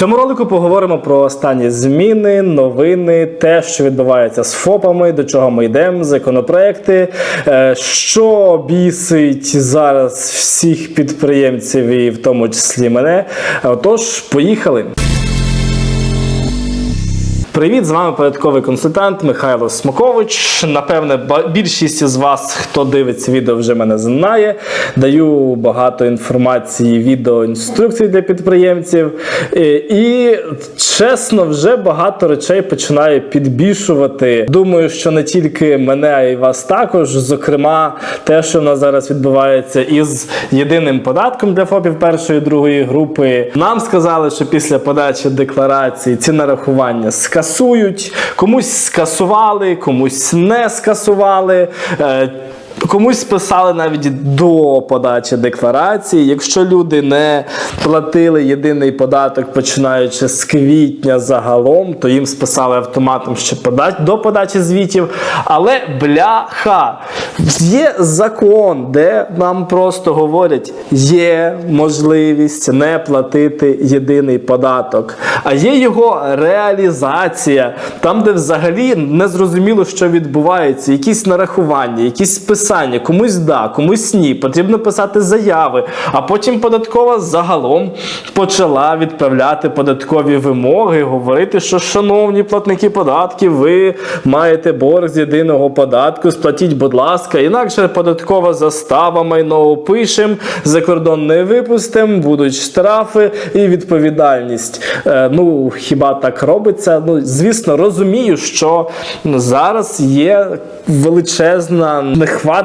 цьому ролику поговоримо про останні зміни, новини, те, що відбувається з ФОПами, до чого ми йдемо, законопроекти, е, що бісить зараз всіх підприємців, і в тому числі мене. Отож, поїхали. Привіт, з вами порядковий консультант Михайло Смокович. Напевне, більшість з вас, хто дивиться відео, вже мене знає. Даю багато інформації, відео, інструкцій для підприємців. І, і чесно, вже багато речей починає підбільшувати. Думаю, що не тільки мене, а й вас також. Зокрема, те, що в нас зараз відбувається із єдиним податком для ФОПів першої і другої групи. Нам сказали, що після подачі декларації ці нарахування скасують. Комусь скасували, комусь не скасували. Комусь списали навіть до подачі декларації. Якщо люди не платили єдиний податок, починаючи з квітня загалом, то їм списали автоматом ще подач до подачі звітів. Але бляха, є закон, де нам просто говорять, є можливість не платити єдиний податок, а є його реалізація, там, де взагалі не зрозуміло, що відбувається, якісь нарахування, якісь списання, комусь да, комусь ні. Потрібно писати заяви. А потім податкова загалом почала відправляти податкові вимоги, говорити, що шановні платники податків, ви маєте борг з єдиного податку, сплатіть, будь ласка, інакше податкова застава майно опишем, за кордон не випустимо, будуть штрафи і відповідальність. Е, ну хіба так робиться? Ну звісно, розумію, що зараз є величезна нехватка,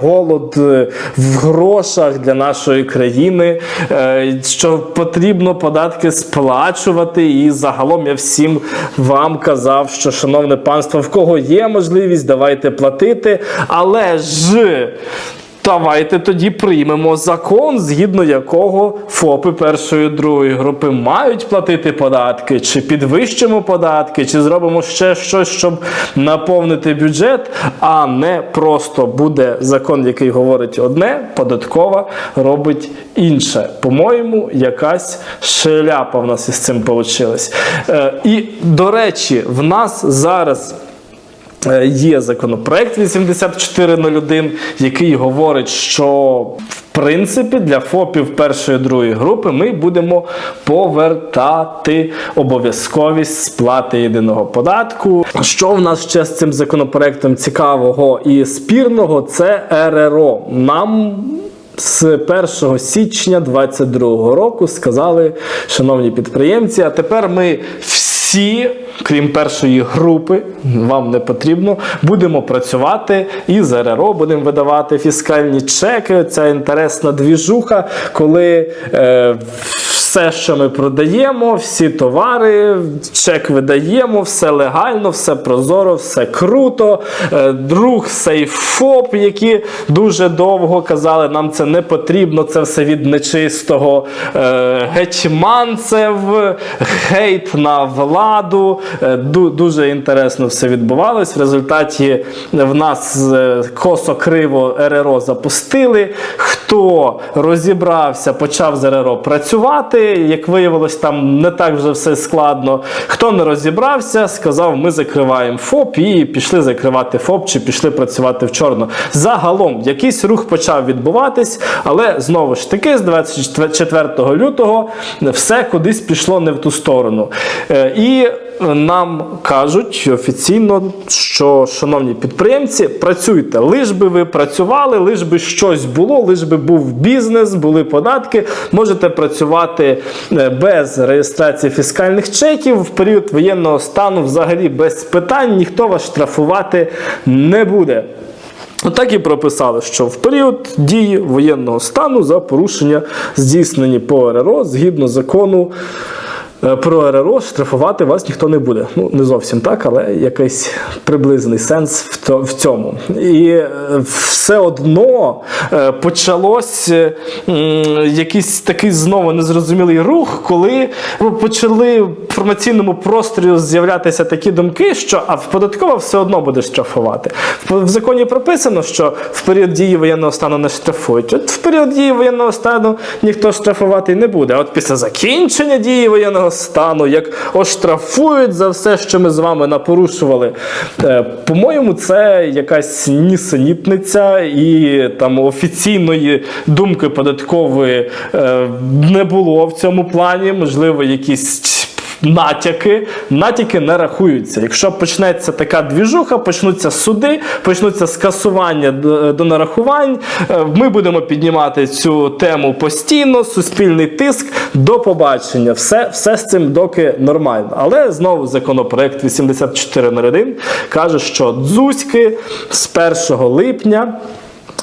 голод е, в грошах для нашої країни, е, що потрібно податки сплачувати. І загалом я всім вам казав, що, шановне панство, в кого є можливість, давайте платити. Але ж. Давайте тоді приймемо закон, згідно якого ФОПи першої другої групи мають платити податки, чи підвищимо податки, чи зробимо ще щось, щоб наповнити бюджет, а не просто буде закон, який говорить одне, податкова робить інше. По-моєму, якась шляпа в нас із цим вийшла. І, до речі, в нас зараз. Е, Є законопроект 8401, який говорить, що в принципі для ФОПів першої другої групи ми будемо повертати обов'язковість сплати єдиного податку. Що в нас ще з цим законопроектом цікавого і спірного? Це РРО. Нам з 1 січня 2022 року сказали, шановні підприємці, а тепер ми всі, крім першої групи, вам не потрібно, будемо працювати і з РРО будемо видавати фіскальні чеки. Ця інтересна двіжуха, коли. Е, все, що ми продаємо, всі товари, чек видаємо, все легально, все прозоро, все круто. Е, Друг сейфоп, які дуже довго казали, нам це не потрібно, це все від нечистого. Е, Гетьманцев, хейт на владу. Е, Дуже інтересно все відбувалось. В результаті в нас е, косо-криво РРО запустили. Хто розібрався, почав з РРО працювати. Як виявилось, там не так вже все складно. Хто не розібрався, сказав, ми закриваємо ФОП і пішли закривати ФОП чи пішли працювати в чорно. Загалом якийсь рух почав відбуватись, але знову ж таки, з 24 лютого все кудись пішло не в ту сторону. Е, І нам кажуть офіційно, що, шановні підприємці, працюйте, лиш би ви працювали, лиш би щось було, лиш би був бізнес, були податки. Можете працювати е, без реєстрації фіскальних чеків в період воєнного стану, взагалі без питань, ніхто вас штрафувати не буде. Отак і прописали, що в період дії воєнного стану за порушення здійснені по РРО згідно закону. Е, Про РРО штрафувати вас ніхто не буде. Ну не зовсім так, але якийсь приблизний сенс в, то, в цьому. І е, все одно е, почалось якийсь такий знову незрозумілий рух, коли почали інформаційному просторі з'являтися такі думки, що а в податкова все одно буде штрафувати. В, в законі прописано, що в період дії воєнного стану не штрафують. От в період дії воєнного стану ніхто штрафувати не буде. А от після закінчення дії воєнного стану, як оштрафують за все, що ми з вами напорушували. Е, По-моєму, це якась нісенітниця і там офіційної думки податкової е, не було в цьому плані. Можливо, якісь натяки. Натяки не рахуються. Якщо почнеться така двіжуха, почнуться суди, почнуться скасування до, до нарахувань. е, Ми будемо піднімати цю тему постійно, суспільний тиск. До побачення. Все, все з цим доки нормально. Але знову законопроект 8401 каже, що дзузьки з 1 липня.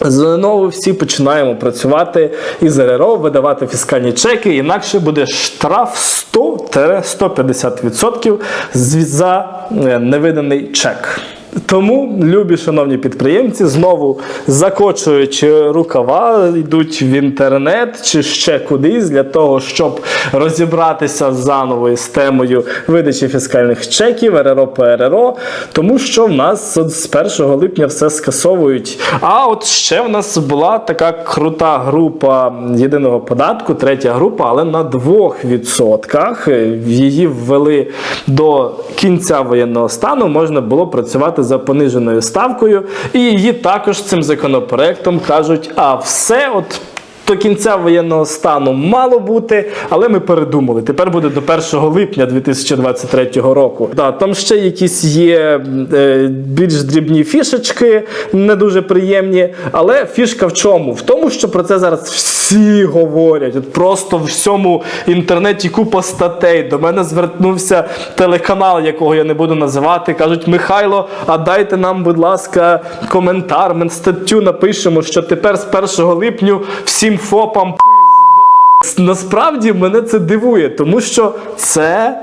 Знову всі починаємо працювати із РРО, видавати фіскальні чеки, інакше буде штраф 100-150% з- за е, невиданий чек. Тому, любі шановні підприємці, знову закочуючи рукава, йдуть в інтернет чи ще кудись для того, щоб розібратися заново із темою видачі фіскальних чеків РРО ПРРО, тому що в нас от з 1 липня все скасовують. А от ще в нас була така крута група єдиного податку, третя група, але на 2%. Її ввели до кінця воєнного стану, можна було працювати за пониженою ставкою. І її також цим законопроектом кажуть: а все, от. До кінця воєнного стану мало бути, але ми передумали. Тепер буде до 1 липня 2023 року. Да, там ще якісь є е, більш дрібні фішечки, не дуже приємні. Але фішка в чому? В тому, що про це зараз всі говорять. От просто в всьому інтернеті купа статей. До мене звернувся телеканал, якого я не буду називати. Кажуть, Михайло, а дайте нам, будь ласка, коментар. Ми статтю напишемо, що тепер з 1 липня всім ФОПам пизда. Насправді мене це дивує, тому що це.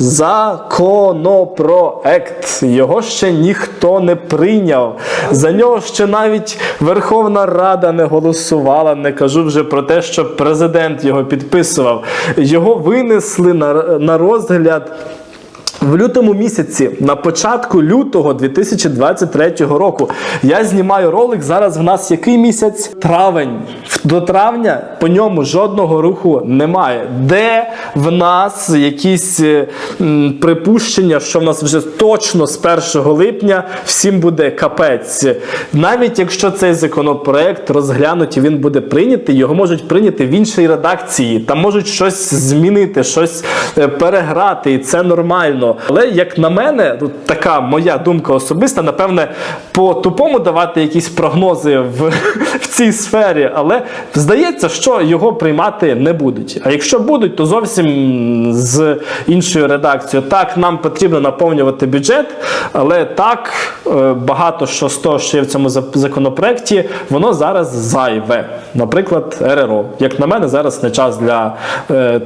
Законопроект його ще ніхто не прийняв. За нього ще навіть Верховна Рада не голосувала. Не кажу вже про те, що президент його підписував. Його винесли на, на розгляд. В лютому місяці, на початку лютого 2023 року, я знімаю ролик. Зараз в нас який місяць? Травень. До травня по ньому жодного руху немає. Де в нас якісь е, м, припущення, що в нас вже точно з 1 липня всім буде капець. Навіть якщо цей законопроект розглянуть він буде прийнятий, його можуть прийняти в іншій редакції. Там можуть щось змінити, щось переграти, і це нормально. Але як на мене, така моя думка особиста, напевне, по тупому давати якісь прогнози в, в цій сфері, але здається, що його приймати не будуть. А якщо будуть, то зовсім з іншою редакцією. Так, нам потрібно наповнювати бюджет, але так е, багато що з того, що є в цьому законопроекті, воно зараз зайве. Наприклад, РРО. Як на мене, зараз не час для е,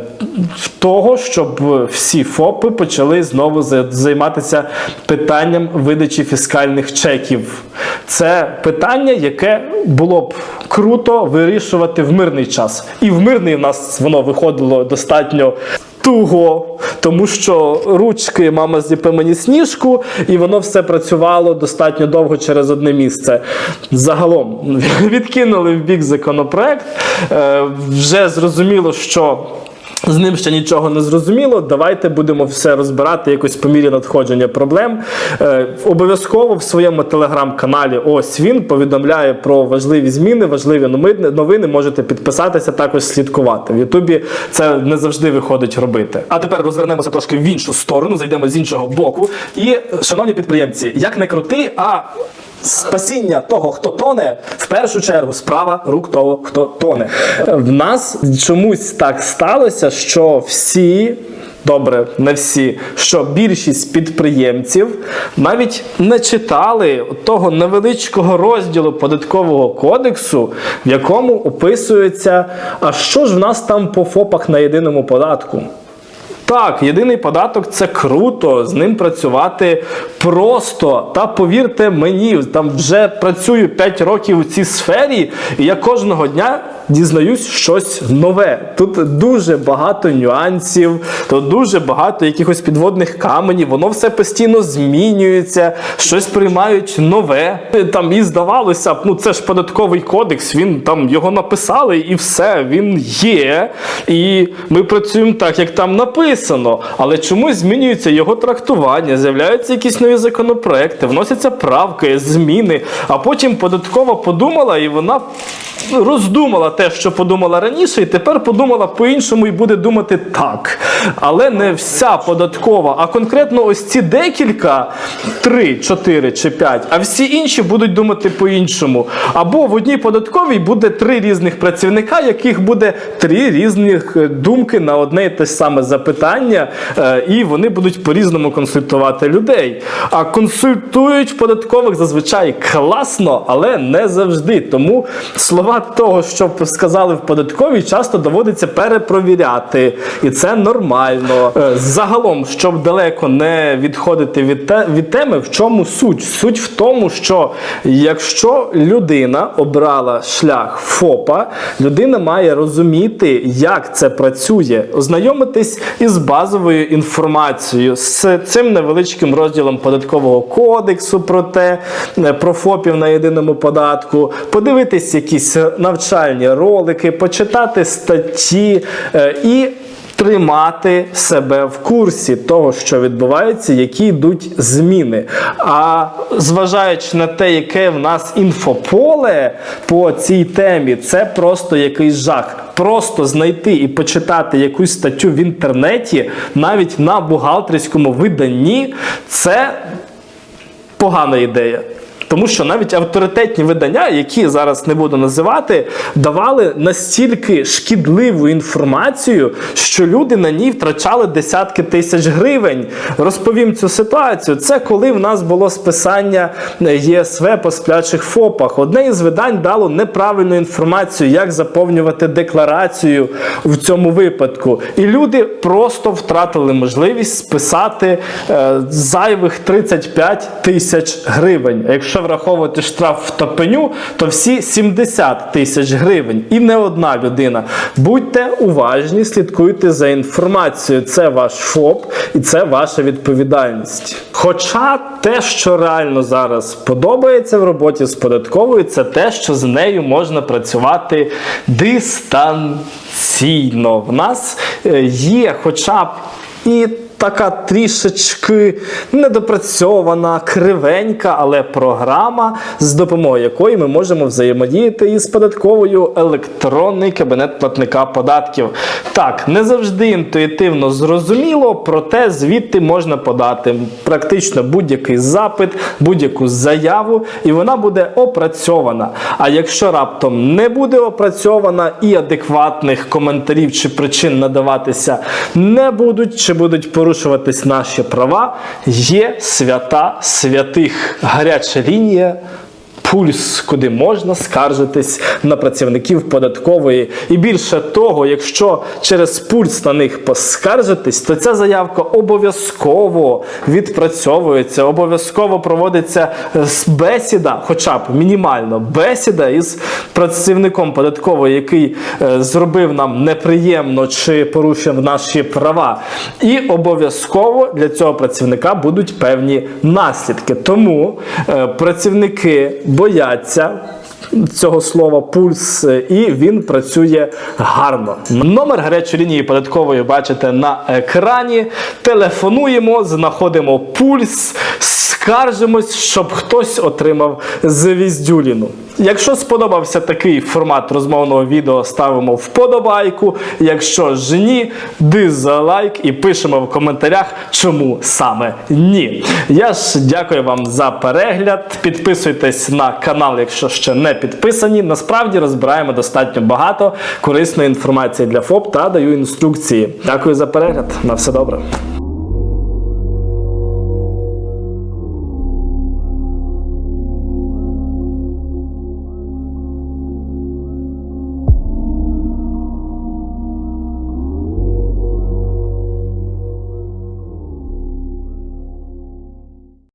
того, щоб всі ФОПи почали знову займатися питанням видачі фіскальних чеків. Це питання, яке було б круто вирішувати в мирний час. І в мирний в нас воно виходило достатньо. Туго, тому що ручки мама зліпи мені сніжку, і воно все працювало достатньо довго через одне місце. Загалом відкинули в бік законопроект. Е, вже зрозуміло, що з ним ще нічого не зрозуміло. Давайте будемо все розбирати якось по мірі надходження проблем. Е, обов'язково в своєму телеграм-каналі ось він повідомляє про важливі зміни, важливі новини. Можете підписатися, також слідкувати. В Ютубі це не завжди виходить робити. А тепер розвернемося трошки в іншу сторону, зайдемо з іншого боку. І, шановні підприємці, як не крути, а Спасіння того, хто тоне, в першу чергу справа рук того, хто тоне. В нас чомусь так сталося, що всі. Добре, не всі, що більшість підприємців навіть не читали того невеличкого розділу податкового кодексу, в якому описується, а що ж в нас там по ФОПах на єдиному податку. Так, єдиний податок це круто, з ним працювати просто. Та повірте мені, там вже працюю 5 років у цій сфері, і я кожного дня дізнаюсь щось нове. Тут дуже багато нюансів, тут дуже багато якихось підводних каменів. Воно все постійно змінюється, щось приймають нове. Там і здавалося б, ну це ж податковий кодекс. Він там його написали, і все, він є. І ми працюємо так, як там написано. Але чомусь змінюється його трактування, з'являються якісь нові законопроекти, вносяться правки, зміни. А потім податкова подумала, і вона роздумала те, що подумала раніше, і тепер подумала по-іншому і буде думати так. Але не вся податкова, а конкретно ось ці декілька, три, чотири чи п'ять, а всі інші будуть думати по-іншому. Або в одній податковій буде три різних працівника, яких буде три різних е, думки на одне і те саме запитання, е, і вони будуть по-різному консультувати людей. А консультують податкових зазвичай класно, але не завжди. Тому слова того, що сказали в податковій, часто доводиться перепровіряти, і це нормально. Е, Загалом, щоб далеко не відходити від, те, від теми, в чому суть? Суть в тому, що якщо людина обрала шлях ФОПа, людина має розуміти, як це працює, ознайомитись із базовою інформацією, з цим невеличким розділом податкового кодексу про те, е, про ФОПів на єдиному податку, подивитись якісь навчальні ролики, почитати статті е, і. Тримати себе в курсі того, що відбувається, які йдуть зміни. А зважаючи на те, яке в нас інфополе по цій темі, це просто якийсь жах. Просто знайти і почитати якусь статтю в інтернеті, навіть на бухгалтерському виданні, це погана ідея. Тому що навіть авторитетні видання, які зараз не буду називати, давали настільки шкідливу інформацію, що люди на ній втрачали десятки тисяч гривень. Розповім цю ситуацію. Це коли в нас було списання ЄСВ по сплячих ФОПах. Одне із видань дало неправильну інформацію, як заповнювати декларацію в цьому випадку. І люди просто втратили можливість списати е, зайвих 35 тисяч гривень. Якщо враховувати штраф в топеню, то всі 70 тисяч гривень. І не одна людина. Будьте уважні, слідкуйте за інформацією. Це ваш ФОП і це ваша відповідальність. Хоча те, що реально зараз подобається в роботі з податковою, це те, що з нею можна працювати дистанційно. В нас е, є хоча б і така трішечки недопрацьована, кривенька, але програма, з допомогою якої ми можемо взаємодіяти із податковою електронний кабінет платника податків. Так, не завжди інтуїтивно зрозуміло, проте звідти можна подати практично будь-який запит, будь-яку заяву, і вона буде опрацьована. А якщо раптом не буде опрацьована і адекватних коментарів чи причин надаватися не будуть, чи будуть порушуватись наші права, є свята святих гаряча лінія. Пульс, куди можна скаржитись на працівників податкової. І більше того, якщо через пульс на них поскаржитись, то ця заявка обов'язково відпрацьовується, обов'язково проводиться бесіда, хоча б мінімально бесіда із працівником податкової, який е, зробив нам неприємно чи порушив наші права. І обов'язково для цього працівника будуть певні наслідки. Тому е, працівники бояться. Цього слова пульс, і він працює гарно. Номер гарячої лінії податкової бачите на екрані. Телефонуємо, знаходимо пульс, скаржимось, щоб хтось отримав звіздюліну. Якщо сподобався такий формат розмовного відео, ставимо вподобайку. Якщо ж ні, дизлайк і пишемо в коментарях, чому саме ні. Я ж дякую вам за перегляд. Підписуйтесь на канал, якщо ще не підписані. Насправді розбираємо достатньо багато корисної інформації для ФОП та даю інструкції. Дякую за перегляд. На все добре.